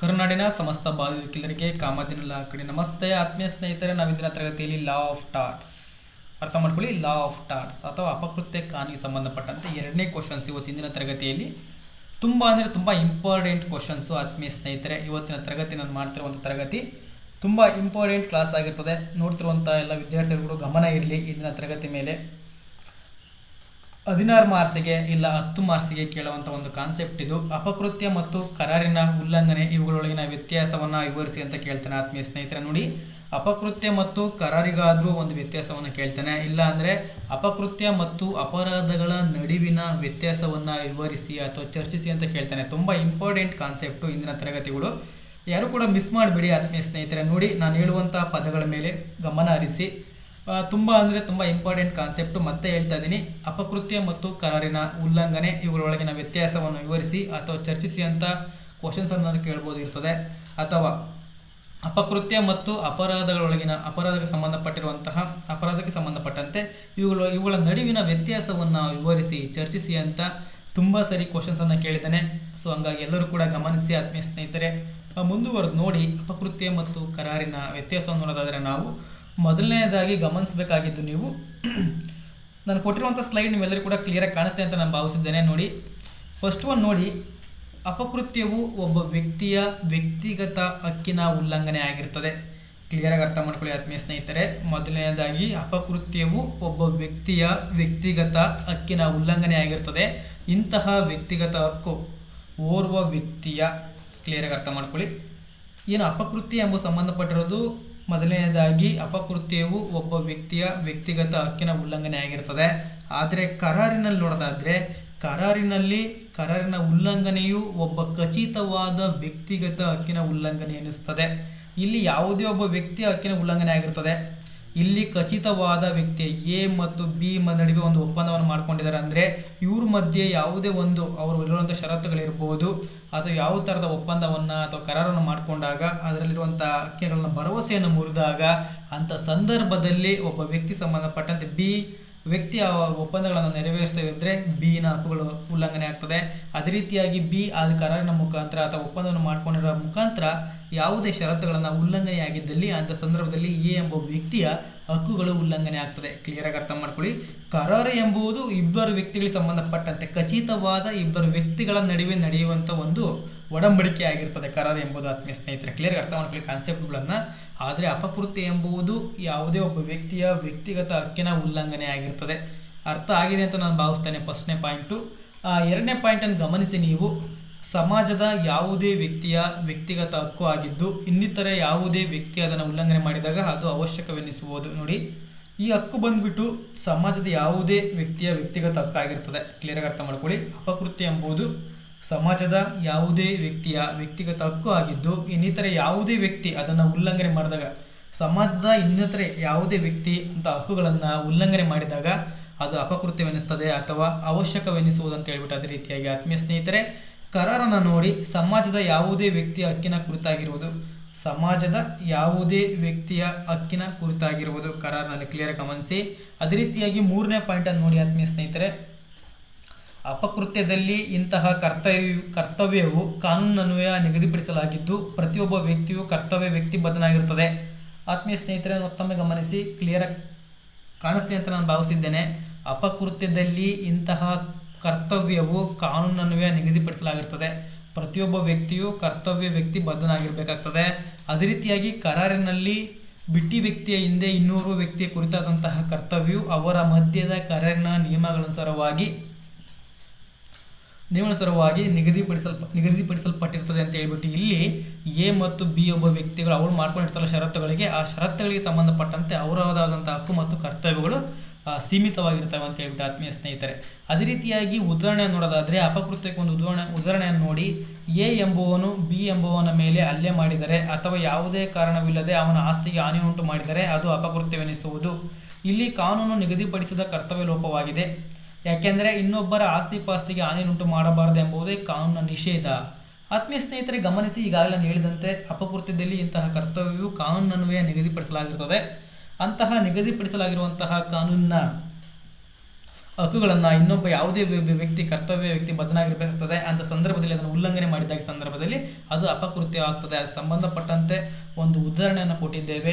ಕರುನಾಡಿನ ಸಮಸ್ತ ಬಾಲಕಿಲರಿಗೆ ವಕೀಲರಿಗೆ ಕಾಮದಿನ ಕಡೆ ನಮಸ್ತೆ. ಆತ್ಮೀಯ ಸ್ನೇಹಿತರೆ ನಾವಿಂದಿನ ತರಗತಿಯಲ್ಲಿ ಲಾ ಆಫ್ ಟಾಟ್ಸ್ ಅರ್ಥ ಮಾಡ್ಕೊಳ್ಳಿ ಲಾ ಆಫ್ ಟಾಟ್ಸ್ ಅಥವಾ ಅಪಕೃತ್ಯ ಕಾನಿಗೆ ಸಂಬಂಧಪಟ್ಟಂತೆ ಎರಡನೇ ಕ್ವಶನ್ಸ್ ಇವತ್ತಿನ ತರಗತಿಯಲ್ಲಿ. ತುಂಬ ಅಂದರೆ ತುಂಬ ಇಂಪಾರ್ಟೆಂಟ್ ಕ್ವಶನ್ಸು ಆತ್ಮೀಯ ಸ್ನೇಹಿತರೆ, ಇವತ್ತಿನ ತರಗತಿ ನಾನು ಮಾಡ್ತಿರುವಂಥ ತರಗತಿ. ತುಂಬ ಇಂಪಾರ್ಟೆಂಟ್ ಕ್ಲಾಸ್ ಆಗಿರ್ತದೆ. ನೋಡ್ತಿರುವಂಥ ಎಲ್ಲ ವಿದ್ಯಾರ್ಥಿಗಳು ಗಮನ ಇರಲಿ ಇಂದಿನ ತರಗತಿ ಮೇಲೆ. ಹದಿನಾರು ಮಾರ್ಸಿಗೆ ಇಲ್ಲ ಹತ್ತು ಮಾರ್ಸಿಗೆ ಕೇಳುವಂಥ ಒಂದು ಕಾನ್ಸೆಪ್ಟ್ ಇದು. ಅಪಕೃತ್ಯ ಮತ್ತು ಕರಾರಿನ ಉಲ್ಲಂಘನೆ ಇವುಗಳೊಳಗಿನ ವ್ಯತ್ಯಾಸವನ್ನು ವಿವರಿಸಿ ಅಂತ ಕೇಳ್ತಾನೆ ಆತ್ಮೀಯ ಸ್ನೇಹಿತರೆ. ನೋಡಿ, ಅಪಕೃತ್ಯ ಮತ್ತು ಕರಾರಿಗಾದರೂ ಒಂದು ವ್ಯತ್ಯಾಸವನ್ನು ಕೇಳ್ತಾನೆ. ಇಲ್ಲ ಅಂದರೆ ಅಪಕೃತ್ಯ ಮತ್ತು ಅಪರಾಧಗಳ ನಡುವಿನ ವ್ಯತ್ಯಾಸವನ್ನು ವಿವರಿಸಿ ಅಥವಾ ಚರ್ಚಿಸಿ ಅಂತ ಕೇಳ್ತಾನೆ. ತುಂಬ ಇಂಪಾರ್ಟೆಂಟ್ ಕಾನ್ಸೆಪ್ಟು ಇಂದಿನ ತರಗತಿಗಳು. ಯಾರು ಕೂಡ ಮಿಸ್ ಮಾಡಬೇಡಿ ಆತ್ಮೀಯ ಸ್ನೇಹಿತರೆ. ನೋಡಿ, ನಾನು ಹೇಳುವಂಥ ಪದಗಳ ಮೇಲೆ ಗಮನ ಹರಿಸಿ. ತುಂಬ ಅಂದರೆ ತುಂಬ ಇಂಪಾರ್ಟೆಂಟ್ ಕಾನ್ಸೆಪ್ಟು ಮತ್ತೆ ಹೇಳ್ತಾ ಇದ್ದೀನಿ. ಅಪಕೃತ್ಯ ಮತ್ತು ಕರಾರಿನ ಉಲ್ಲಂಘನೆ ಇವುಗಳೊಳಗಿನ ವ್ಯತ್ಯಾಸವನ್ನು ವಿವರಿಸಿ ಅಥವಾ ಚರ್ಚಿಸಿ ಅಂತ ಕ್ವಶನ್ಸ್ ಅನ್ನೋದು ಕೇಳ್ಬೋದು ಇರ್ತದೆ. ಅಥವಾ ಅಪಕೃತ್ಯ ಮತ್ತು ಅಪರಾಧಗಳೊಳಗಿನ ಅಪರಾಧಕ್ಕೆ ಸಂಬಂಧಪಟ್ಟಿರುವಂತಹ ಅಪರಾಧಕ್ಕೆ ಸಂಬಂಧಪಟ್ಟಂತೆ ಇವುಗಳ ಇವುಗಳ ನಡುವಿನ ವ್ಯತ್ಯಾಸವನ್ನು ವಿವರಿಸಿ, ಚರ್ಚಿಸಿ ಅಂತ ತುಂಬ ಸರಿ ಕ್ವಶನ್ಸನ್ನು ಕೇಳಿದ್ದಾನೆ. ಸೊ ಹಂಗಾಗಿ ಎಲ್ಲರೂ ಕೂಡ ಗಮನಿಸಿ, ಆತ್ಮೀಯ ಸ್ನೇಹಿತರೆ. ಮುಂದುವರೆದು ನೋಡಿ, ಅಪಕೃತ್ಯ ಮತ್ತು ಕರಾರಿನ ವ್ಯತ್ಯಾಸವನ್ನು ನೋಡೋದಾದರೆ ನಾವು ಮೊದಲನೇದಾಗಿ ಗಮನಿಸಬೇಕಾಗಿದ್ದು ನೀವು, ನಾನು ಕೊಟ್ಟಿರುವಂಥ ಸ್ಲೈಡ್ ನೀವೆಲ್ಲರೂ ಕೂಡ ಕ್ಲಿಯರಾಗಿ ಕಾಣಿಸ್ತೆ ಅಂತ ನಾನು ಭಾವಿಸಿದ್ದೇನೆ. ನೋಡಿ ಫಸ್ಟ್ ಒನ್ ನೋಡಿ, ಅಪಕೃತ್ಯವು ಒಬ್ಬ ವ್ಯಕ್ತಿಯ ವ್ಯಕ್ತಿಗತ ಹಕ್ಕಿನ ಉಲ್ಲಂಘನೆ ಆಗಿರ್ತದೆ. ಕ್ಲಿಯರಾಗಿ ಅರ್ಥ ಮಾಡ್ಕೊಳ್ಳಿ ಆತ್ಮೀಯ ಸ್ನೇಹಿತರೆ. ಮೊದಲನೇದಾಗಿ, ಅಪಕೃತ್ಯವು ಒಬ್ಬ ವ್ಯಕ್ತಿಯ ವ್ಯಕ್ತಿಗತ ಹಕ್ಕಿನ ಉಲ್ಲಂಘನೆ ಆಗಿರ್ತದೆ. ಇಂತಹ ವ್ಯಕ್ತಿಗತ ಹಕ್ಕು ಓರ್ವ ವ್ಯಕ್ತಿಯ ಕ್ಲಿಯರಾಗಿ ಅರ್ಥ ಮಾಡ್ಕೊಳ್ಳಿ. ಏನು ಅಪಕೃತಿ ಎಂಬ ಸಂಬಂಧಪಟ್ಟಿರೋದು ಮೊದಲನೇದಾಗಿ ಅಪಕೃತ್ಯವು ಒಬ್ಬ ವ್ಯಕ್ತಿಯ ವ್ಯಕ್ತಿಗತ ಹಕ್ಕಿನ ಉಲ್ಲಂಘನೆ ಆಗಿರ್ತದೆ. ಆದರೆ ಕರಾರಿನಲ್ಲಿ ನೋಡೋದಾದರೆ, ಕರಾರಿನಲ್ಲಿ ಕರಾರಿನ ಉಲ್ಲಂಘನೆಯು ಒಬ್ಬ ಖಚಿತವಾದ ವ್ಯಕ್ತಿಗತ ಹಕ್ಕಿನ ಉಲ್ಲಂಘನೆ ಎನಿಸ್ತದೆ. ಇಲ್ಲಿ ಯಾವುದೇ ಒಬ್ಬ ವ್ಯಕ್ತಿಯ ಹಕ್ಕಿನ ಉಲ್ಲಂಘನೆ ಆಗಿರ್ತದೆ. ಇಲ್ಲಿ ಖಚಿತವಾದ ವ್ಯಕ್ತಿ ಎ ಮತ್ತು ಬಿ ನಡುವೆ ಒಂದು ಒಪ್ಪಂದವನ್ನು ಮಾಡ್ಕೊಂಡಿದ್ದಾರೆ. ಅಂದರೆ ಇವ್ರ ಮಧ್ಯೆ ಯಾವುದೇ ಒಂದು ಅವರು ಇರುವಂಥ ಷರತ್ತುಗಳಿರ್ಬೋದು, ಅಥವಾ ಯಾವ ಥರದ ಒಪ್ಪಂದವನ್ನು ಅಥವಾ ಕರಾರನ್ನು ಮಾಡಿಕೊಂಡಾಗ ಅದರಲ್ಲಿರುವಂಥ ಹಕ್ಕಿಗಳನ್ನ ಭರವಸೆಯನ್ನು ಮುರಿದಾಗ ಅಂಥ ಸಂದರ್ಭದಲ್ಲಿ ಒಬ್ಬ ವ್ಯಕ್ತಿ ಸಂಬಂಧಪಟ್ಟಂತೆ ಬಿ ವ್ಯಕ್ತಿ ಆ ಒಪ್ಪಂದಗಳನ್ನು ನೆರವೇರಿಸ್ತಾ ಇದ್ದರೆ ಬಿನ ಹಕ್ಕುಗಳು ಉಲ್ಲಂಘನೆ ಆಗ್ತದೆ. ಅದೇ ರೀತಿಯಾಗಿ ಬಿ ಆದ ಕರಾರಿನ ಮುಖಾಂತರ ಅಥವಾ ಒಪ್ಪಂದವನ್ನು ಮಾಡಿಕೊಂಡಿರೋ ಮುಖಾಂತರ ಯಾವುದೇ ಷರತ್ತುಗಳನ್ನು ಉಲ್ಲಂಘನೆಯಾಗಿದ್ದಲ್ಲಿ, ಅಂಥ ಸಂದರ್ಭದಲ್ಲಿ ಎ ಎಂಬ ವ್ಯಕ್ತಿಯ ಹಕ್ಕುಗಳು ಉಲ್ಲಂಘನೆ ಆಗ್ತದೆ. ಕ್ಲಿಯರಾಗಿ ಅರ್ಥ ಮಾಡ್ಕೊಳ್ಳಿ. ಕರಾರು ಎಂಬುದು ಇಬ್ಬರು ವ್ಯಕ್ತಿಗಳಿಗೆ ಸಂಬಂಧಪಟ್ಟಂತೆ ಖಚಿತವಾದ ಇಬ್ಬರು ವ್ಯಕ್ತಿಗಳ ನಡುವೆ ನಡೆಯುವಂಥ ಒಂದು ಒಡಂಬಡಿಕೆ ಆಗಿರ್ತದೆ. ಕರಾರು ಎಂಬುದು ಆತ್ಮೀಯ ಸ್ನೇಹಿತರೆ. ಕ್ಲಿಯರ್ ಅರ್ಥ ಮಾಡ್ಕೊಳ್ಳಿ ಕಾನ್ಸೆಪ್ಟ್ಗಳನ್ನು ಆದರೆ ಅಪಕೃತ್ಯ ಎಂಬುದು ಯಾವುದೇ ಒಬ್ಬ ವ್ಯಕ್ತಿಯ ವ್ಯಕ್ತಿಗತ ಹಕ್ಕಿನ ಉಲ್ಲಂಘನೆ ಆಗಿರ್ತದೆ. ಅರ್ಥ ಆಗಿದೆ ಅಂತ ನಾನು ಭಾವಿಸ್ತೇನೆ. ಫಸ್ಟ್ನೇ ಪಾಯಿಂಟು ಎರಡನೇ ಪಾಯಿಂಟನ್ನು ಗಮನಿಸಿ ನೀವು. ಸಮಾಜದ ಯಾವುದೇ ವ್ಯಕ್ತಿಯ ವ್ಯಕ್ತಿಗತ ಹಕ್ಕು ಆಗಿದ್ದು, ಇನ್ನಿತರ ಯಾವುದೇ ವ್ಯಕ್ತಿ ಅದನ್ನು ಉಲ್ಲಂಘನೆ ಮಾಡಿದಾಗ ಅದು ಅವಶ್ಯಕವೆನಿಸುವುದು. ನೋಡಿ, ಈ ಹಕ್ಕು ಬಂದ್ಬಿಟ್ಟು ಸಮಾಜದ ಯಾವುದೇ ವ್ಯಕ್ತಿಯ ವ್ಯಕ್ತಿಗತ ಹಕ್ಕಾಗಿರ್ತದೆ. ಕ್ಲಿಯರಾಗಿ ಅರ್ಥ ಮಾಡ್ಕೊಳ್ಳಿ. ಅಪಕೃತ್ಯ ಎಂಬುದು ಸಮಾಜದ ಯಾವುದೇ ವ್ಯಕ್ತಿಯ ವ್ಯಕ್ತಿಗತ ಹಕ್ಕು ಆಗಿದ್ದು, ಇನ್ನಿತರ ಯಾವುದೇ ವ್ಯಕ್ತಿ ಅದನ್ನು ಉಲ್ಲಂಘನೆ ಮಾಡಿದಾಗ, ಸಮಾಜದ ಇನ್ನಿತರೆ ಯಾವುದೇ ವ್ಯಕ್ತಿ ಅಂತ ಹಕ್ಕುಗಳನ್ನು ಉಲ್ಲಂಘನೆ ಮಾಡಿದಾಗ ಅದು ಅಪಕೃತ್ಯವೆನಿಸ್ತದೆ ಅಥವಾ ಅವಶ್ಯಕವೆನಿಸುವುದು ಅಂತ ಹೇಳ್ಬಿಟ್ಟು ಅದೇ ರೀತಿಯಾಗಿ ಆತ್ಮೀಯ ಸ್ನೇಹಿತರೆ ಕರಾರನ್ನು ನೋಡಿ ಸಮಾಜದ ಯಾವುದೇ ವ್ಯಕ್ತಿಯ ಹಕ್ಕಿನ ಕುರಿತಾಗಿರುವುದು. ಸಮಾಜದ ಯಾವುದೇ ವ್ಯಕ್ತಿಯ ಹಕ್ಕಿನ ಕುರಿತಾಗಿರುವುದು. ಕರಾರ್ನಲ್ಲಿ ಕ್ಲಿಯರ್ ಗಮನಿಸಿ. ಅದೇ ರೀತಿಯಾಗಿ ಮೂರನೇ ಪಾಯಿಂಟನ್ನು ನೋಡಿ ಆತ್ಮೀಯ ಸ್ನೇಹಿತರೆ. ಅಪಕೃತ್ಯದಲ್ಲಿ ಇಂತಹ ಕರ್ತವ್ಯ, ಕರ್ತವ್ಯವು ಕಾನೂನನ್ವಯ ನಿಗದಿಪಡಿಸಲಾಗಿದ್ದು ಪ್ರತಿಯೊಬ್ಬ ವ್ಯಕ್ತಿಯು ಕರ್ತವ್ಯ ವ್ಯಕ್ತಿ ಬದ್ಧನಾಗಿರುತ್ತದೆ. ಆತ್ಮೀಯ ಸ್ನೇಹಿತರೆ, ಮತ್ತೊಮ್ಮೆ ಗಮನಿಸಿ ಕ್ಲಿಯರ್ ಕಾಣಿಸ್ತೆ ಅಂತ ನಾನು ಭಾವಿಸಿದ್ದೇನೆ ಅಪಕೃತ್ಯದಲ್ಲಿ ಇಂತಹ ಕರ್ತವ್ಯವು ಕಾನೂನನ್ವಯ ನಿಗದಿಪಡಿಸಲಾಗಿರ್ತದೆ. ಪ್ರತಿಯೊಬ್ಬ ವ್ಯಕ್ತಿಯು ಕರ್ತವ್ಯ ವ್ಯಕ್ತಿ ಬದ್ಧನಾಗಿರಬೇಕಾಗ್ತದೆ. ಅದೇ ರೀತಿಯಾಗಿ ಕರಾರಿನಲ್ಲಿ ಬಿಟ್ಟಿ ವ್ಯಕ್ತಿಯ ಹಿಂದೆ ಇನ್ನೂರು ವ್ಯಕ್ತಿಯ ಕುರಿತಾದಂತಹ ಕರ್ತವ್ಯವು ಅವರ ಮಧ್ಯದ ಕರಾರಿನ ನಿಯಮಗಳನುಸಾರವಾಗಿ ನಿಯಮಾನುಸಾರವಾಗಿ ನಿಗದಿಪಡಿಸಲ್ಪ ನಿಗದಿಪಡಿಸಲ್ಪಟ್ಟಿರ್ತದೆ ಅಂತ ಹೇಳ್ಬಿಟ್ಟು ಇಲ್ಲಿ ಎ ಮತ್ತು ಬಿ ಒಬ್ಬ ವ್ಯಕ್ತಿಗಳು ಅವರು ಮಾಡ್ಕೊಂಡಿರ್ತಾರಲ್ಲ ಷರತ್ತುಗಳಿಗೆ. ಆ ಷರತ್ತುಗಳಿಗೆ ಸಂಬಂಧಪಟ್ಟಂತೆ ಅವರದಾದಂಥ ಹಕ್ಕು ಮತ್ತು ಕರ್ತವ್ಯಗಳು ಸೀಮಿತವಾಗಿರ್ತವೆ ಅಂತ ಹೇಳ್ಬಿಟ್ಟು ಆತ್ಮೀಯ ಸ್ನೇಹಿತರೆ. ಅದೇ ರೀತಿಯಾಗಿ ಉದಾಹರಣೆ ನೋಡೋದಾದರೆ ಅಪಕೃತ್ಯಕ್ಕೆ ಒಂದು ಉದಾಹರಣೆ, ಉದಾಹರಣೆಯನ್ನು ನೋಡಿ. ಎ ಎಂಬುವನು ಬಿ ಎಂಬುವನ ಮೇಲೆ ಹಲ್ಲೆ ಮಾಡಿದರೆ ಅಥವಾ ಯಾವುದೇ ಕಾರಣವಿಲ್ಲದೆ ಅವನ ಆಸ್ತಿಗೆ ಹಾನಿಯುಂಟು ಮಾಡಿದರೆ ಅದು ಅಪಕೃತ್ಯವೆನಿಸುವುದು. ಇಲ್ಲಿ ಕಾನೂನು ನಿಗದಿಪಡಿಸಿದ ಕರ್ತವ್ಯ ಲೋಪವಾಗಿದೆ. ಯಾಕೆಂದರೆ ಇನ್ನೊಬ್ಬರ ಆಸ್ತಿ ಪಾಸ್ತಿಗೆ ಹಾನಿಯುಂಟು ಮಾಡಬಾರದು ಎಂಬುದೇ ಕಾನೂನಿನ ನಿಷೇಧ. ಆತ್ಮೀಯ ಸ್ನೇಹಿತರೆ ಗಮನಿಸಿ, ಈಗಾಗಲೇ ಹೇಳಿದಂತೆ ಅಪಕೃತ್ಯದಲ್ಲಿ ಇಂತಹ ಕರ್ತವ್ಯವು ಕಾನೂನನ್ವಯ ನಿಗದಿಪಡಿಸಲಾಗಿರುತ್ತದೆ ಅಂತಹ ನಿಗದಿಪಡಿಸಲಾಗಿರುವಂತಹ ಕಾನೂನಿನ ಹಕ್ಕುಗಳನ್ನು ಇನ್ನೊಬ್ಬ ಯಾವುದೇ ವ್ಯ- ವ್ಯ- ವ್ಯಕ್ತಿ, ಕರ್ತವ್ಯ ವ್ಯಕ್ತಿ ಬದನಾಗಿರಬೇಕಾಗ್ತದೆ ಅಂತ ಸಂದರ್ಭದಲ್ಲಿ ಅದನ್ನು ಉಲ್ಲಂಘನೆ ಮಾಡಿದಾಗ ಸಂದರ್ಭದಲ್ಲಿ ಅದು ಅಪಕೃತ್ಯವಾಗ್ತದೆ ಅದು ಸಂಬಂಧಪಟ್ಟಂತೆ ಒಂದು ಉದಾಹರಣೆಯನ್ನು ಕೊಟ್ಟಿದ್ದೇವೆ.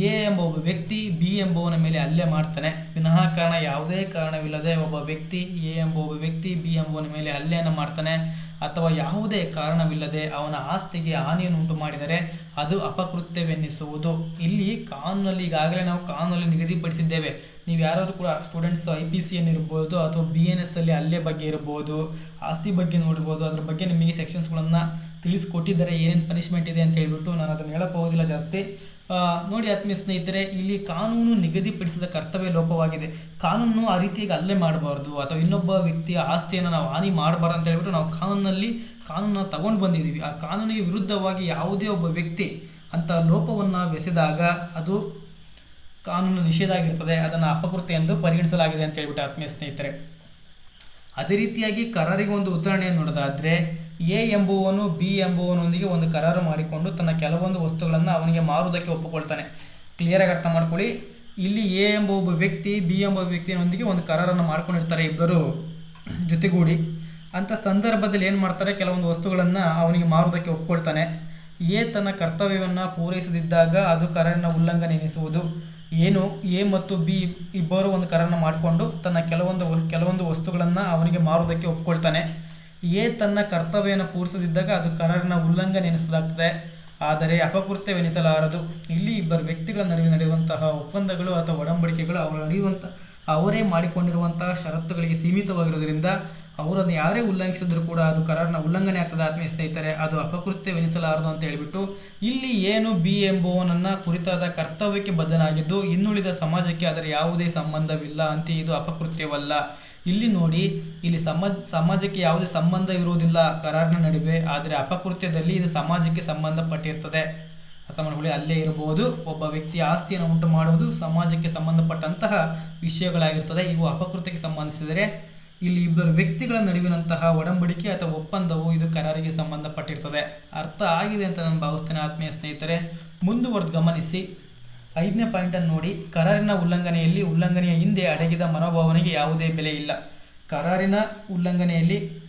ಎ ಎಂಬ ಒಬ್ಬ ವ್ಯಕ್ತಿ, ಬಿ ಎಂಬುವನ ಮೇಲೆ ಹಲ್ಲೆ ಮಾಡ್ತಾನೆ. ವಿನಃ ಕಾರಣ ಯಾವುದೇ ಕಾರಣವಿಲ್ಲದೆ ಒಬ್ಬ ವ್ಯಕ್ತಿ, ಎ ಎಂಬ ಒಬ್ಬ ವ್ಯಕ್ತಿ, ಬಿ ಎಂಬುವನ ಮೇಲೆ ಹಲ್ಲೆಯನ್ನು ಮಾಡ್ತಾನೆ. ಅಥವಾ ಯಾವುದೇ ಕಾರಣವಿಲ್ಲದೆ ಅವನ ಆಸ್ತಿಗೆ ಹಾನಿಯನ್ನು ಉಂಟು ಮಾಡಿದರೆ ಅದು ಅಪಕೃತ್ಯವೆನ್ನಿಸುವುದು. ಇಲ್ಲಿ ಕಾನೂನಲ್ಲಿ, ಈಗಾಗಲೇ ನಾವು ಕಾನೂನಲ್ಲಿ ನಿಗದಿಪಡಿಸಿದ್ದೇವೆ. ನೀವು ಯಾರಾದರೂ ಕೂಡ ಸ್ಟೂಡೆಂಟ್ಸ್ ಐ ಪಿ ಸಿ ಇರ್ಬೋದು ಅಥವಾ ಬಿ ಎನ್ ಎಸ್ ಅಲ್ಲಿ ಅಲ್ಲೇ ಬಗ್ಗೆ ಇರ್ಬೋದು, ಆಸ್ತಿ ಬಗ್ಗೆ ನೋಡ್ಬೋದು, ಅದ್ರ ಬಗ್ಗೆ ನಿಮಗೆ ಸೆಕ್ಷನ್ಸ್ಗಳನ್ನು ತಿಳಿಸ್ಕೊಟ್ಟಿದ್ದಾರೆ, ಏನೇನು ಪನಿಷ್ಮೆಂಟ್ ಇದೆ ಅಂತ ಹೇಳ್ಬಿಟ್ಟು ನಾನು ಅದನ್ನು ಹೇಳಕ್ಕೆ ಹೋಗೋದಿಲ್ಲ ಜಾಸ್ತಿ. ನೋಡಿ ಆತ್ಮೀಯ ಸ್ನೇಹಿತರೆ, ಇಲ್ಲಿ ಕಾನೂನು ನಿಗದಿಪಡಿಸಿದ ಕರ್ತವ್ಯ ಲೋಪವಾಗಿದೆ. ಕಾನೂನು ಆ ರೀತಿಯಾಗಿ ಅಲ್ಲೇ ಮಾಡಬಾರ್ದು, ಅಥವಾ ಇನ್ನೊಬ್ಬ ವ್ಯಕ್ತಿಯ ಆಸ್ತಿಯನ್ನು ನಾವು ಹಾನಿ ಮಾಡಬಾರ್ದು ಅಂತ ಹೇಳ್ಬಿಟ್ಟು ನಾವು ಕಾನೂನಲ್ಲಿ ಕಾನೂನನ್ನು ತಗೊಂಡು ಬಂದಿದ್ದೀವಿ. ಆ ಕಾನೂನಿಗೆ ವಿರುದ್ಧವಾಗಿ ಯಾವುದೇ ಒಬ್ಬ ವ್ಯಕ್ತಿ ಅಂತ ಲೋಪವನ್ನು ಬೆಸೆದಾಗ ಅದು ಕಾನೂನು ನಿಷೇಧ ಆಗಿರ್ತದೆ, ಅದನ್ನು ಅಪಕೃತ್ಯ ಎಂದು ಪರಿಗಣಿಸಲಾಗಿದೆ ಅಂತ ಹೇಳ್ಬಿಟ್ಟು ಆತ್ಮೀಯ ಸ್ನೇಹಿತರೆ. ಅದೇ ರೀತಿಯಾಗಿ ಕರಾರಿಗೆ ಒಂದು ಉದಾಹರಣೆಯನ್ನು ನೋಡೋದಾದ್ರೆ ಎ ಎಂಬುವನು, ಬಿ ಎಂಬುವನೊಂದಿಗೆ ಒಂದು ಕರಾರು ಮಾಡಿಕೊಂಡು ತನ್ನ ಕೆಲವೊಂದು ವಸ್ತುಗಳನ್ನು ಅವನಿಗೆ ಮಾರುವುದಕ್ಕೆ ಒಪ್ಪಿಕೊಳ್ತಾನೆ. ಕ್ಲಿಯರಾಗಿ ಅರ್ಥ ಮಾಡ್ಕೊಳ್ಳಿ. ಇಲ್ಲಿ ಎ ಎಂಬ ಒಬ್ಬ ವ್ಯಕ್ತಿ, ಬಿ ಎಂಬ ವ್ಯಕ್ತಿಯೊಂದಿಗೆ ಒಂದು ಕರಾರನ್ನು ಮಾಡ್ಕೊಂಡಿರ್ತಾರೆ ಇಬ್ಬರು. ಜೊತೆಗೂಡಿ ಅಂಥ ಸಂದರ್ಭದಲ್ಲಿ ಏನು ಮಾಡ್ತಾರೆ? ಕೆಲವೊಂದು ವಸ್ತುಗಳನ್ನು ಅವನಿಗೆ ಮಾರುವುದಕ್ಕೆ ಒಪ್ಪಿಕೊಳ್ತಾನೆ. ಎ ತನ್ನ ಕರ್ತವ್ಯವನ್ನು ಪೂರೈಸದಿದ್ದಾಗ ಅದು ಕರಾರನ್ನು ಉಲ್ಲಂಘನೆ ಎನಿಸುವುದು. ಏನು? ಎ ಮತ್ತು ಬಿ ಇಬ್ಬರು ಒಂದು ಕರಾರನ್ನು ಮಾಡಿಕೊಂಡು ತನ್ನ ಕೆಲವೊಂದು ಕೆಲವೊಂದು ವಸ್ತುಗಳನ್ನು ಅವನಿಗೆ ಮಾರುವುದಕ್ಕೆ ಒಪ್ಕೊಳ್ತಾನೆ ಎ ತನ್ನ ಕರ್ತವ್ಯವನ್ನು ಪೂರಿಸದಿದ್ದಾಗ ಅದು ಕರಾರಿನ ಉಲ್ಲಂಘನೆ ಎನಿಸಲಾಗ್ತದೆ. ಆದರೆ ಅಪಕೃತ್ಯವೆನಿಸಲಾರದು. ಇಲ್ಲಿ ಇಬ್ಬರು ವ್ಯಕ್ತಿಗಳ ನಡುವೆ ನಡೆಯುವಂತಹ ಒಪ್ಪಂದಗಳು ಅಥವಾ ಒಡಂಬಡಿಕೆಗಳು ಅವರು ನಡೆಯುವಂಥ ಅವರೇ ಮಾಡಿಕೊಂಡಿರುವಂತಹ ಷರತ್ತುಗಳಿಗೆ ಸೀಮಿತವಾಗಿರೋದ್ರಿಂದ ಅವರನ್ನು ಯಾರೇ ಉಲ್ಲಂಘಿಸಿದ್ರು ಕೂಡ ಅದು ಕರಾರಿನ ಉಲ್ಲಂಘನೆ ಆಗ್ತದೆ, ಆತ್ಮೀಯ ಸ್ನೇಹಿತರೆ. ಅದು ಅಪಕೃತ್ಯವೆನಿಸಲಾರದು ಅಂತ ಹೇಳಿಬಿಟ್ಟು, ಇಲ್ಲಿ ಏನು ಬಿ ಎಂಬುವನನ್ನ ಕುರಿತಾದ ಕರ್ತವ್ಯಕ್ಕೆ ಬದ್ಧನಾಗಿದ್ದು, ಇನ್ನುಳಿದ ಸಮಾಜಕ್ಕೆ ಅದರ ಯಾವುದೇ ಸಂಬಂಧವಿಲ್ಲ ಅಂತ ಇದು ಅಪಕೃತ್ಯವಲ್ಲ. ಇಲ್ಲಿ ನೋಡಿ, ಇಲ್ಲಿ ಸಮಾಜ ಸಮಾಜಕ್ಕೆ ಯಾವುದೇ ಸಂಬಂಧ ಇರುವುದಿಲ್ಲ ಕರಾರಿನ ನಡುವೆ, ಆದರೆ ಅಪಕೃತ್ಯದಲ್ಲಿ ಇದು ಸಮಾಜಕ್ಕೆ ಸಂಬಂಧಪಟ್ಟಿರ್ತದೆ. ಅರ್ಥ ಅಲ್ಲೇ ಇರಬಹುದು. ಒಬ್ಬ ವ್ಯಕ್ತಿ ಆಸ್ತಿಯನ್ನು ಉಂಟು ಮಾಡುವುದು ಸಮಾಜಕ್ಕೆ ಸಂಬಂಧಪಟ್ಟಂತಹ ವಿಷಯಗಳಾಗಿರ್ತದೆ. ಇವು ಅಪಕೃತ್ಯಕ್ಕೆ ಸಂಬಂಧಿಸಿದರೆ ಇಲ್ಲಿ ಇಬ್ಬರು ವ್ಯಕ್ತಿಗಳ ನಡುವಿನಂತಹ ಒಡಂಬಡಿಕೆ ಅಥವಾ ಒಪ್ಪಂದವು ಇದು ಕರಾರಿಗೆ ಸಂಬಂಧಪಟ್ಟಿರ್ತದೆ. ಅರ್ಥ ಆಗಿದೆ ಅಂತ ನಾನು ಭಾವಿಸ್ತೇನೆ ಆತ್ಮೀಯ ಸ್ನೇಹಿತರೆ. ಮುಂದುವರೆದು ಗಮನಿಸಿ. ಐದನೇ ಪಾಯಿಂಟನ್ನು ನೋಡಿ. ಕರಾರಿನ ಉಲ್ಲಂಘನೆಯಲ್ಲಿ ಉಲ್ಲಂಘನೆಯ ಹಿಂದೆ ಅಡಗಿದ ಮನೋಭಾವನೆಗೆ ಯಾವುದೇ ಬೆಲೆ ಇಲ್ಲ. ಕರಾರಿನ ಉಲ್ಲಂಘನೆಯಲ್ಲಿ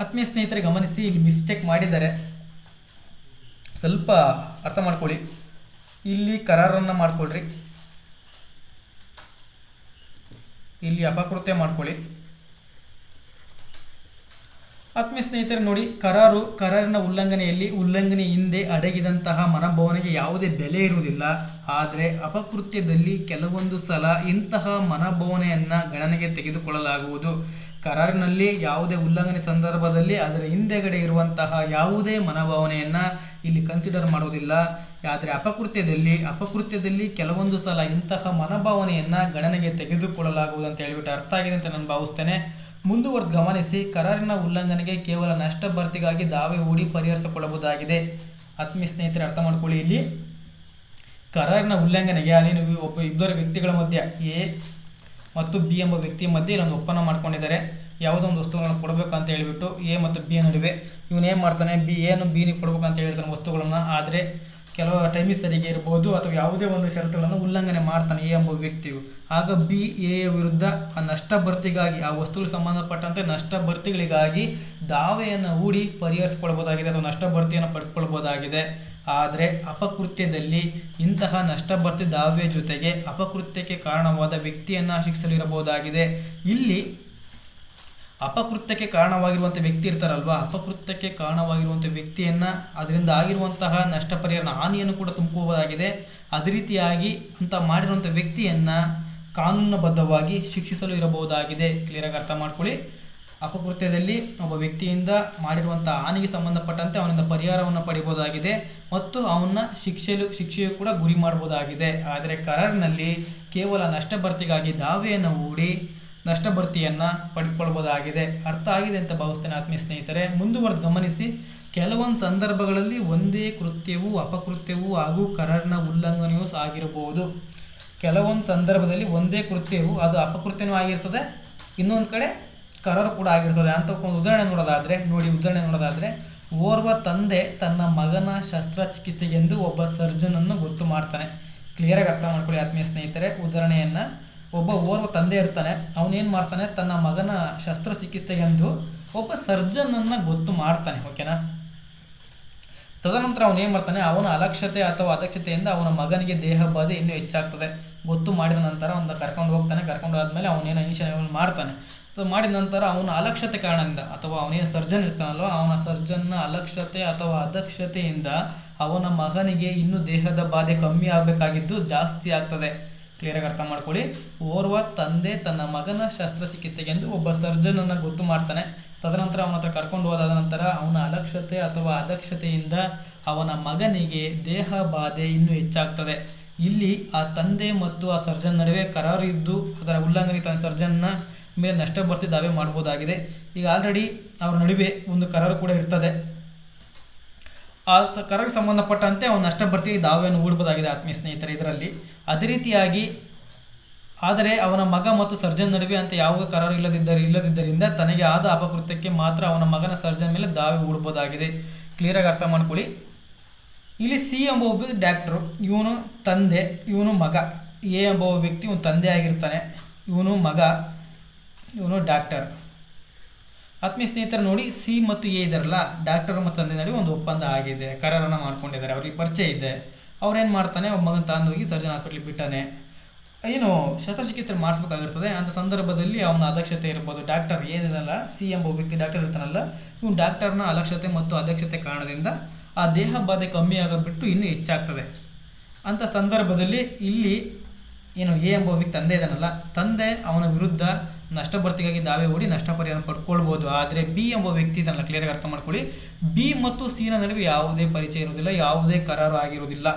ಆತ್ಮೀಯ ಸ್ನೇಹಿತರೆ ಗಮನಿಸಿ, ಇಲ್ಲಿ ಮಿಸ್ಟೇಕ್ ಮಾಡಿದ್ದಾರೆ ಸ್ವಲ್ಪ ಅರ್ಥ ಮಾಡ್ಕೊಳ್ಳಿ. ಇಲ್ಲಿ ಕರಾರನ್ನು ಮಾಡ್ಕೊಳ್ರಿ. ಇಲ್ಲಿ ಅಪಕೃತ್ಯ ಮಾಡ್ಕೊಳ್ಳಿ. ಆತ್ಮೀಯ ಸ್ನೇಹಿತರೆ, ನೋಡಿ, ಕರಾರು, ಕರಾರಿನ ಉಲ್ಲಂಘನೆಯಲ್ಲಿ ಉಲ್ಲಂಘನೆ ಹಿಂದೆ ಅಡಗಿದಂತಹ ಮನೋಭಾವನೆಗೆ ಯಾವುದೇ ಬೆಲೆ ಇರುವುದಿಲ್ಲ. ಆದರೆ ಅಪಕೃತ್ಯದಲ್ಲಿ ಕೆಲವೊಂದು ಸಲ ಇಂತಹ ಮನೋಭಾವನೆಯನ್ನು ಗಣನೆಗೆ ತೆಗೆದುಕೊಳ್ಳಲಾಗುವುದು. ಕರಾರಿನಲ್ಲಿ ಯಾವುದೇ ಉಲ್ಲಂಘನೆ ಸಂದರ್ಭದಲ್ಲಿ ಅದರ ಹಿಂದೆಗಡೆ ಇರುವಂತಹ ಯಾವುದೇ ಮನೋಭಾವನೆಯನ್ನು ಇಲ್ಲಿ ಕನ್ಸಿಡರ್ ಮಾಡುವುದಿಲ್ಲ ಆದರೆ ಅಪಕೃತ್ಯದಲ್ಲಿ ಅಪಕೃತ್ಯದಲ್ಲಿ ಕೆಲವೊಂದು ಸಲ ಇಂತಹ ಮನೋಭಾವನೆಯನ್ನು ಗಣನೆಗೆ ತೆಗೆದುಕೊಳ್ಳಲಾಗುವುದು ಅಂತ ಹೇಳಿಬಿಟ್ಟು ಅರ್ಥ ಆಗಿದೆ ಅಂತ ನಾನು ಭಾವಿಸ್ತೇನೆ. ಮುಂದುವರೆದು ಗಮನಿಸಿ, ಕರಾರಿನ ಉಲ್ಲಂಘನೆಗೆ ಕೇವಲ ನಷ್ಟ ಭರ್ತಿಗಾಗಿ ದಾವೆ ಹೂಡಿ ಪರಿಹರಿಸಿಕೊಳ್ಳಬಹುದಾಗಿದೆ. ಆತ್ಮೀಯ ಸ್ನೇಹಿತರೆ, ಅರ್ಥ ಮಾಡ್ಕೊಳ್ಳಿ ಇಲ್ಲಿ. ಕರಾರಿನ ಉಲ್ಲಂಘನೆಗೆ ಅಲ್ಲಿ ನೀವು ಒಬ್ಬ ಇಬ್ಬರು ವ್ಯಕ್ತಿಗಳ ಮಧ್ಯೆ ಎ ಮತ್ತು ಬಿ ಎಂಬ ವ್ಯಕ್ತಿಯ ಮಧ್ಯೆ ಇಲ್ಲೊಂದು ಒಪ್ಪಂದ ಮಾಡ್ಕೊಂಡಿದ್ದಾರೆ. ಯಾವುದೋ ಒಂದು ವಸ್ತುಗಳನ್ನು ಕೊಡಬೇಕು ಅಂತ ಹೇಳಿಬಿಟ್ಟು ಎ ಮತ್ತು ಬಿ ನಡುವೆ ಇವನು ಏನು ಮಾಡ್ತಾನೆ? ಬಿ ಏನು ಬಿನಿಗೆ ಕೊಡಬೇಕು ಅಂತ ಹೇಳಿರ್ತಾನೆ ವಸ್ತುಗಳನ್ನು. ಆದರೆ ಕೆಲವು ಟೈಮಿಗೆ ಸರಿಗೆ ಇರ್ಬೋದು ಅಥವಾ ಯಾವುದೇ ಒಂದು ಷರತ್ತುಗಳನ್ನು ಉಲ್ಲಂಘನೆ ಮಾಡ್ತಾನೆ ಎ ಎಂಬ ವ್ಯಕ್ತಿಯು. ಆಗ ಬಿ, ಎ ವಿರುದ್ಧ ಆ ನಷ್ಟ ಭರ್ತಿಗಾಗಿ ಆ ವಸ್ತುಗಳಿಗೆ ಸಂಬಂಧಪಟ್ಟಂತೆ ನಷ್ಟ ಭರ್ತಿಗಳಿಗಾಗಿ ದಾವೆಯನ್ನು ಹೂಡಿ ಪರಿಹರಿಸಿಕೊಳ್ಬೋದಾಗಿದೆ ಅಥವಾ ನಷ್ಟ ಭರ್ತಿಯನ್ನು ಪಡೆದುಕೊಳ್ಬೋದಾಗಿದೆ ಆದರೆ ಅಪಕೃತ್ಯದಲ್ಲಿ ಇಂತಹ ನಷ್ಟಭರ್ತಿ ದಾವೆಯ ಜೊತೆಗೆ ಅಪಕೃತ್ಯಕ್ಕೆ ಕಾರಣವಾದ ವ್ಯಕ್ತಿಯನ್ನು ಶಿಕ್ಷಿಸಲಿರಬಹುದಾಗಿದೆ ಇಲ್ಲಿ ಅಪಕೃತ್ಯಕ್ಕೆ ಕಾರಣವಾಗಿರುವಂಥ ವ್ಯಕ್ತಿ ಇರ್ತಾರಲ್ವಾ? ಅಪಕೃತ್ಯಕ್ಕೆ ಕಾರಣವಾಗಿರುವಂಥ ವ್ಯಕ್ತಿಯನ್ನು ಅದರಿಂದ ಆಗಿರುವಂತಹ ನಷ್ಟ ಪರಿಹಾರ ಹಾನಿಯನ್ನು ಕೂಡ ತುಂಬಬಹುದಾಗಿದೆ ಅದೇ ರೀತಿಯಾಗಿ ಅಂತ ಮಾಡಿರುವಂಥ ವ್ಯಕ್ತಿಯನ್ನು ಕಾನೂನುಬದ್ಧವಾಗಿ ಶಿಕ್ಷಿಸಲು ಇರಬಹುದಾಗಿದೆ. ಕ್ಲಿಯರಾಗಿ ಅರ್ಥ ಮಾಡ್ಕೊಳ್ಳಿ. ಅಪಕೃತ್ಯದಲ್ಲಿ ಒಬ್ಬ ವ್ಯಕ್ತಿಯಿಂದ ಮಾಡಿರುವಂಥ ಹಾನಿಗೆ ಸಂಬಂಧಪಟ್ಟಂತೆ ಅವನಿಂದ ಪರಿಹಾರವನ್ನು ಪಡಿಬೋದಾಗಿದೆ ಮತ್ತು ಅವನ್ನ ಶಿಕ್ಷೆಲು, ಶಿಕ್ಷೆಯು ಕೂಡ ಗುರಿ ಮಾಡಬಹುದಾಗಿದೆ. ಆದರೆ ಕರಾರ್ನಲ್ಲಿ ಕೇವಲ ನಷ್ಟ ಭರ್ತಿಗಾಗಿ ದಾವೆಯನ್ನು ಹೂಡಿ ನಷ್ಟ ಬಡ್ತಿಯನ್ನು ಪಡೆದುಕೊಳ್ಬೋದಾಗಿದೆ ಅರ್ಥ ಆಗಿದೆ ಅಂತ ಭಾವಿಸ್ತೇನೆ ಆತ್ಮೀಯ ಸ್ನೇಹಿತರೆ. ಮುಂದುವರೆದು ಗಮನಿಸಿ, ಕೆಲವೊಂದು ಸಂದರ್ಭಗಳಲ್ಲಿ ಒಂದೇ ಕೃತ್ಯವು, ಅಪಕೃತ್ಯವು ಹಾಗೂ ಕರಾರಿನ ಉಲ್ಲಂಘನೆಯೂ ಆಗಿರಬಹುದು. ಕೆಲವೊಂದು ಸಂದರ್ಭದಲ್ಲಿ ಒಂದೇ ಕೃತ್ಯವು ಅದು ಅಪಕೃತ್ಯನೂ ಆಗಿರ್ತದೆ. ಇನ್ನೊಂದು ಕಡೆ ಕರಾರು ಕೂಡ ಆಗಿರ್ತದೆ. ಅಂತ ಒಂದು ಉದಾಹರಣೆ ನೋಡೋದಾದರೆ, ನೋಡಿ ಉದಾಹರಣೆ ನೋಡೋದಾದರೆ, ಓರ್ವ ತಂದೆ ತನ್ನ ಮಗನ ಶಸ್ತ್ರಚಿಕಿತ್ಸೆಗೆಂದು ಒಬ್ಬ ಸರ್ಜನನ್ನು ಗೊತ್ತು ಮಾಡ್ತಾನೆ. ಕ್ಲಿಯರಾಗಿ ಅರ್ಥ ಮಾಡ್ಕೊಳ್ಳಿ ಆತ್ಮೀಯ ಸ್ನೇಹಿತರೆ, ಉದಾಹರಣೆಯನ್ನು. ಒಬ್ಬ ಓರ್ವ ತಂದೆ ಇರ್ತಾನೆ ಅವನೇನು ಮಾಡ್ತಾನೆ, ತನ್ನ ಮಗನ ಶಸ್ತ್ರಚಿಕಿತ್ಸೆಗೆಂದು ಒಬ್ಬ ಸರ್ಜನನ್ನು ಗೊತ್ತು ಮಾಡ್ತಾನೆ, ಓಕೆನಾ? ತದನಂತರ ಅವನು ಏನು ಮಾಡ್ತಾನೆ, ಅವನ ಅಲಕ್ಷತೆ ಅಥವಾ ಅದಕ್ಷತೆಯಿಂದ ಅವನ ಮಗನಿಗೆ ದೇಹ ಬಾಧೆ ಇನ್ನೂ ಹೆಚ್ಚಾಗ್ತದೆ. ಗೊತ್ತು ಮಾಡಿದ ನಂತರ ಅವನ ಕರ್ಕೊಂಡು ಹೋಗ್ತಾನೆ, ಕರ್ಕೊಂಡು ಆದಮೇಲೆ ಅವನೇನು ಇನ್ಶನ್ ಮಾಡ್ತಾನೆ. ಸೊ ಮಾಡಿದ ನಂತರ ಅವನ ಅಲಕ್ಷತೆ ಕಾರಣದಿಂದ, ಅಥವಾ ಅವನೇನು ಸರ್ಜನ್ ಇರ್ತಾನಲ್ವ, ಅವನ ಸರ್ಜನ್ನ ಅಲಕ್ಷತೆ ಅಥವಾ ಅದಕ್ಷತೆಯಿಂದ ಅವನ ಮಗನಿಗೆ ಇನ್ನೂ ದೇಹದ ಬಾಧೆ ಕಮ್ಮಿ ಆಗಬೇಕಾಗಿದ್ದು ಜಾಸ್ತಿ ಆಗ್ತದೆ. ಕ್ಲಿಯರಾಗಿ ಅರ್ಥ ಮಾಡ್ಕೊಳ್ಳಿ. ಓರ್ವ ತಂದೆ ತನ್ನ ಮಗನ ಶಸ್ತ್ರಚಿಕಿತ್ಸೆಗೆಂದು ಒಬ್ಬ ಸರ್ಜನನ್ನು ಗೊತ್ತು ಮಾಡ್ತಾನೆ. ತದನಂತರ ಅವನ ಹತ್ರ ಕರ್ಕೊಂಡು ಹೋದಾದ ನಂತರ ಅವನ ಅಲಕ್ಷತೆ ಅಥವಾ ಅದಕ್ಷತೆಯಿಂದ ಅವನ ಮಗನಿಗೆ ದೇಹ ಬಾಧೆ ಇನ್ನೂ ಹೆಚ್ಚಾಗ್ತದೆ. ಇಲ್ಲಿ ಆ ತಂದೆ ಮತ್ತು ಆ ಸರ್ಜನ್ ನಡುವೆ ಕರಾರು ಇದ್ದು ಅದರ ಉಲ್ಲಂಘನೆ ತನ್ನ ಸರ್ಜನ್ನ ಮೇಲೆ ನಷ್ಟ ಬರ್ತಿದ್ದಾವೆ ದಾವೆ ಮಾಡ್ಬೋದಾಗಿದೆ. ಈಗ ಆಲ್ರೆಡಿ ಅವರ ನಡುವೆ ಒಂದು ಕರಾರು ಕೂಡ ಇರ್ತದೆ. ಆ ಸ ಕರಾರಿಗೆ ಸಂಬಂಧಪಟ್ಟಂತೆ ಅವನು ನಷ್ಟ ಬರ್ತಿ ದಾವೆಯನ್ನು ಹೂಡ್ಬೋದಾಗಿದೆ ಆತ್ಮೀಯ ಸ್ನೇಹಿತರೆ ಇದರಲ್ಲಿ. ಅದೇ ರೀತಿಯಾಗಿ ಆದರೆ ಅವನ ಮಗ ಮತ್ತು ಸರ್ಜನ್ ನಡುವೆ ಅಂತ ಯಾವ ಕರಾರು ಇಲ್ಲದಿದ್ದರೆ ಇಲ್ಲದಿದ್ದರಿಂದ ತನಗೆ ಆದ ಅಪಕೃತ್ಯಕ್ಕೆ ಮಾತ್ರ ಅವನ ಮಗನ ಸರ್ಜನ್ ಮೇಲೆ ದಾವೆ ಹೂಡ್ಬೋದಾಗಿದೆ. ಕ್ಲಿಯರಾಗಿ ಅರ್ಥ ಮಾಡ್ಕೊಳ್ಳಿ. ಇಲ್ಲಿ ಸಿ ಎಂಬ ಒಬ್ಬ ಡಾಕ್ಟ್ರು, ಇವನು ತಂದೆ, ಇವನು ಮಗ. ಎ ಎಂಬ ಒಬ್ಬ ವ್ಯಕ್ತಿ, ಇವನು ತಂದೆ ಆಗಿರ್ತಾನೆ. ಇವನು ಮಗ, ಇವನು ಡಾಕ್ಟರ್. ಆತ್ಮೀಯ ಸ್ನೇಹಿತರು ನೋಡಿ ಸಿ ಮತ್ತು ಎ ಇದಾರಲ್ಲ ಡಾಕ್ಟರ್ ಮತ್ತು ತಂದೆ ನಡುವೆ ಒಂದು ಒಪ್ಪಂದ ಆಗಿದೆ, ಕರಾರನ್ನು ಮಾಡ್ಕೊಂಡಿದ್ದಾರೆ, ಅವ್ರಿಗೆ ಪರಿಚಯ ಇದೆ. ಅವ್ರೇನು ಮಾಡ್ತಾನೆ ಒಬ್ಬ ಮಗನ ತಾನು ಹೋಗಿ ಸರ್ಜನ್ ಹಾಸ್ಪಿಟ್ಲಿಗೆ ಬಿಟ್ಟಾನೆ. ಏನು ಶಸ್ತ್ರಚಿಕಿತ್ಸೆ ಮಾಡಿಸ್ಬೇಕಾಗಿರ್ತದೆ, ಅಂತ ಸಂದರ್ಭದಲ್ಲಿ ಅವನ ಅದಕ್ಷತೆ ಇರ್ಬೋದು. ಡಾಕ್ಟರ್ ಏನಿದಲ್ಲ ಸಿ ಎಂಬ ವ್ಯಕ್ತಿ ಡಾಕ್ಟರ್ ಇರ್ತಾನಲ್ಲ, ಇವನು ಡಾಕ್ಟರ್ನ ಅಲಕ್ಷತೆ ಮತ್ತು ಅಧ್ಯಕ್ಷತೆ ಕಾರಣದಿಂದ ಆ ದೇಹ ಬಾಧೆ ಕಮ್ಮಿ ಆಗೋದ್ಬಿಟ್ಟು ಇನ್ನೂ ಹೆಚ್ಚಾಗ್ತದೆ. ಅಂಥ ಸಂದರ್ಭದಲ್ಲಿ ಇಲ್ಲಿ, ಏನು ಎ ಎಂಬ ವ್ಯಕ್ತಿ ತಂದೆ ಇದ್ದಾನಲ್ಲ ತಂದೆ ಅವನ ವಿರುದ್ಧ ನಷ್ಟಭರ್ತಿಗಾಗಿ ದಾವೆ ಹೂಡಿ ನಷ್ಟ ಪರಿಹಾರ ಪಡ್ಕೊಳ್ಬೋದು. ಆದರೆ ಬಿ ಎಂಬ ವ್ಯಕ್ತಿ ಇದನ್ನು ಕ್ಲಿಯರಾಗಿ ಅರ್ಥ ಮಾಡ್ಕೊಳ್ಳಿ. ಬಿ ಮತ್ತು ಸಿನ ನಡುವೆ ಯಾವುದೇ ಪರಿಚಯ ಇರುವುದಿಲ್ಲ, ಯಾವುದೇ ಕರಾರು ಆಗಿರುವುದಿಲ್ಲ.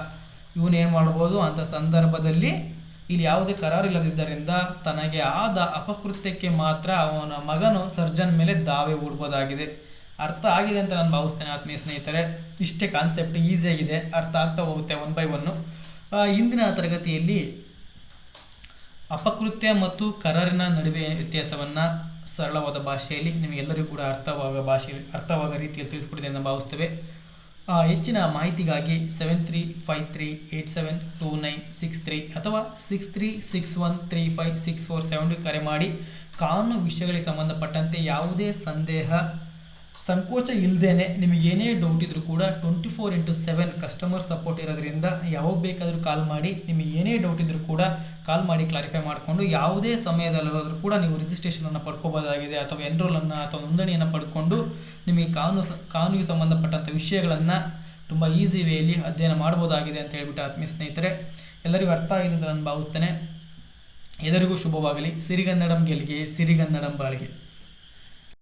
ಇವನು ಏನು ಮಾಡ್ಬೋದು? ಅಂಥ ಸಂದರ್ಭದಲ್ಲಿ ಇಲ್ಲಿ ಯಾವುದೇ ಕರಾರು ಇಲ್ಲದಿದ್ದರಿಂದ ತನಗೆ ಆದ ಅಪಕೃತ್ಯಕ್ಕೆ ಮಾತ್ರ ಅವನ ಮಗನು ಸರ್ಜನ್ ಮೇಲೆ ದಾವೆ ಹೂಡ್ಬೋದಾಗಿದೆ. ಅರ್ಥ ಆಗಿದೆ ಅಂತ ನಾನು ಭಾವಿಸ್ತೇನೆ ಆತ್ಮೀಯ ಸ್ನೇಹಿತರೆ. ಇಷ್ಟೇ ಕಾನ್ಸೆಪ್ಟ್ ಈಸಿಯಾಗಿದೆ. ಅರ್ಥ ಆಗ್ತಾ ಹೋಗುತ್ತೆ ಒನ್ ಬೈ ಒನ್ನು ಇಂದಿನ ತರಗತಿಯಲ್ಲಿ ಅಪಕೃತ್ಯ ಮತ್ತು ಕರಾರಿನ ನಡುವೆ ವ್ಯತ್ಯಾಸವನ್ನು ಸರಳವಾದ ಭಾಷೆಯಲ್ಲಿ ನಿಮಗೆಲ್ಲರಿಗೂ ಕೂಡ ಅರ್ಥವಾಗುವ ಭಾಷೆಯಲ್ಲಿ ಅರ್ಥವಾಗುವ ರೀತಿಯಲ್ಲಿ ತಿಳಿಸ್ಕೊಡಿದೆ ಎಂದು ಭಾವಿಸ್ತೇವೆ. ಹೆಚ್ಚಿನ ಮಾಹಿತಿಗಾಗಿ seven three five three eight seven two nine six three ಅಥವಾ six three six one three five six four ಸೆವೆನ್ಗೆ ಕರೆ ಮಾಡಿ ಕಾನೂನು ವಿಷಯಗಳಿಗೆ ಸಂಬಂಧಪಟ್ಟಂತೆ ಯಾವುದೇ ಸಂದೇಹ ಸಂಕೋಚ ಇಲ್ಲದೇನೆ ನಿಮಗೆ ಏನೇ ಡೌಟ್ ಇದ್ದರೂ ಕೂಡ twenty four into seven customer support ಇರೋದ್ರಿಂದ ಯಾವಾಗ ಬೇಕಾದರೂ ಕಾಲ್ ಮಾಡಿ, ನಿಮಗೆ ಏನೇ ಡೌಟ್ ಇದ್ದರೂ ಕೂಡ ಕಾಲ್ ಮಾಡಿ ಕ್ಲಾರಿಫೈ ಮಾಡಿಕೊಂಡು ಯಾವುದೇ ಸಮಯದಲ್ಲಾದರೂ ಕೂಡ ನೀವು ರಿಜಿಸ್ಟ್ರೇಷನನ್ನು ಪಡ್ಕೋಬೋದಾಗಿದೆ ಅಥವಾ ಎನ್ರೋಲನ್ನು ಅಥವಾ ನೋಂದಣಿಯನ್ನು ಪಡ್ಕೊಂಡು ನಿಮಗೆ ಕಾನೂನು ಕಾನೂನಿಗೆ ಸಂಬಂಧಪಟ್ಟಂಥ ವಿಷಯಗಳನ್ನು ತುಂಬ ಈಸಿ ವೇಯಲ್ಲಿ ಅಧ್ಯಯನ ಮಾಡ್ಬೋದಾಗಿದೆ ಅಂತ ಹೇಳ್ಬಿಟ್ಟು ಆತ್ಮೀಯ ಸ್ನೇಹಿತರೆ, ಎಲ್ಲರಿಗೂ ಅರ್ಥ ಆಗಿದೆ ಅಂತ ನಾನು ಭಾವಿಸ್ತೇನೆ. ಎಲ್ಲರಿಗೂ ಶುಭವಾಗಲಿ. ಸಿರಿಗನ್ನಡಂ ಗೆಲ್ಗೆ, ಸಿರಿಗನ್ನಡಂ ಬಾಳ್ಗೆ.